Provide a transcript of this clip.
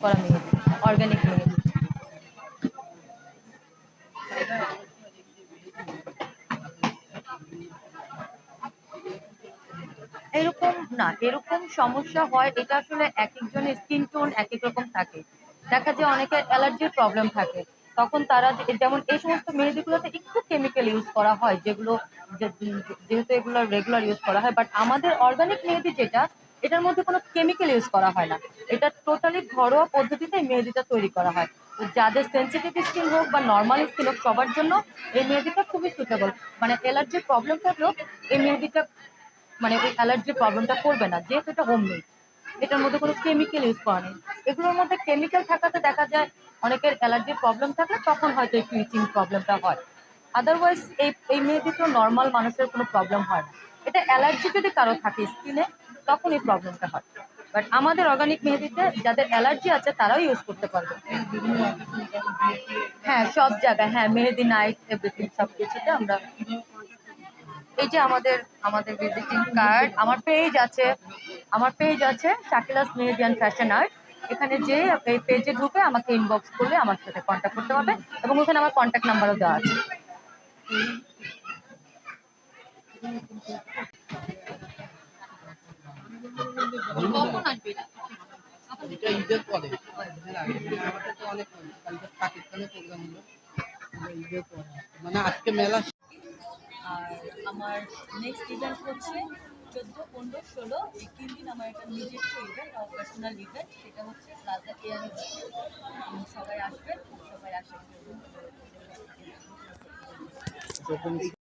করা মেহেদি অর্গানিক মেহেদি এরকম না, এরকম সমস্যা হয়, এটা আসলে এক একজনের স্কিন টোন এক এক রকম থাকে। দেখা যায় অনেকের অ্যালার্জির প্রবলেম থাকে। তখন তারা যেমন এই সমস্ত মেহেদিগুলোতে একটু কেমিক্যাল ইউজ করা হয়, যেগুলো যেহেতু এগুলো রেগুলার ইউজ করা হয় বাট আমাদের অর্গানিক মেহেদি যেটা এটার মধ্যে কোনো কেমিক্যাল ইউজ করা হয় না। এটা টোটালি ঘরোয়া পদ্ধতিতে মেহেদিটা তৈরি করা হয়। যাদের সেন্সিটিভ স্কিন হোক বা নর্মাল স্কিন হোক, সবার জন্য এই মেহেদিটা খুবই সুটেবল মানে অ্যালার্জির প্রবলেম থাকলেও এই মেহেদিটা মানে ওই অ্যালার্জির প্রবলেমটা করবে না, যেহেতু এটা হোমমেড এটার মধ্যে কোনো কেমিক্যাল ইউজ করা নেই। এগুলোর মধ্যে কেমিক্যাল থাকাতে দেখা যায় অনেকের অ্যালার্জির প্রবলেম থাকলে তখন হয়তো একটু ইচিং প্রবলেমটা হয়। আদারওয়াইজ এই এই মেহেদিতে নর্মাল মানুষের কোনো প্রবলেম হয় না। এটা অ্যালার্জি যদি কারও থাকে স্কিনে তখন এই প্রবলেমটা হয়। বাট আমাদের অর্গানিক মেহেদিতে যাদের অ্যালার্জি আছে, তারাও ইউজ করতে পারবে। হ্যাঁ সব জায়গায় হ্যাঁ মেহেদি নাইট এভরিথিং সব কিছুতে আমরা এই যে আমাদের আমাদের ভিজিটিং কার্ড আমার পেজ আছে। আমার পেজ আছে শাকিলাস মেহেদিয়ান ফ্যাশন আর্ট এখানে যে এই পেজে ঢুকে আমাকে ইনবক্স করলে আমার সাথে কন্ট্যাক্ট করতে হবে এবং ওখানে আমার কন্ট্যাক্ট নাম্বারও দেওয়া আছে। কখন আসবে এটা ঈদের পরে। ঈদের আগে। মানে আমাদের তো অনেক কালকে পাকিস্তানে প্রোগ্রাম হলো। ঈদের পরে মানে আজকে মেলা আর আমার নেক্সট ইভেন্ট হচ্ছে চোদ্দ পনেরো ষোলো এই তিন দিন আমার একটা নিজস্ব ইভেন্ট আমার পার্সোনাল ইভেন্ট সেটা হচ্ছে প্লাজা এয়ারে সবাই আসবেন সবাই আসেন। যখন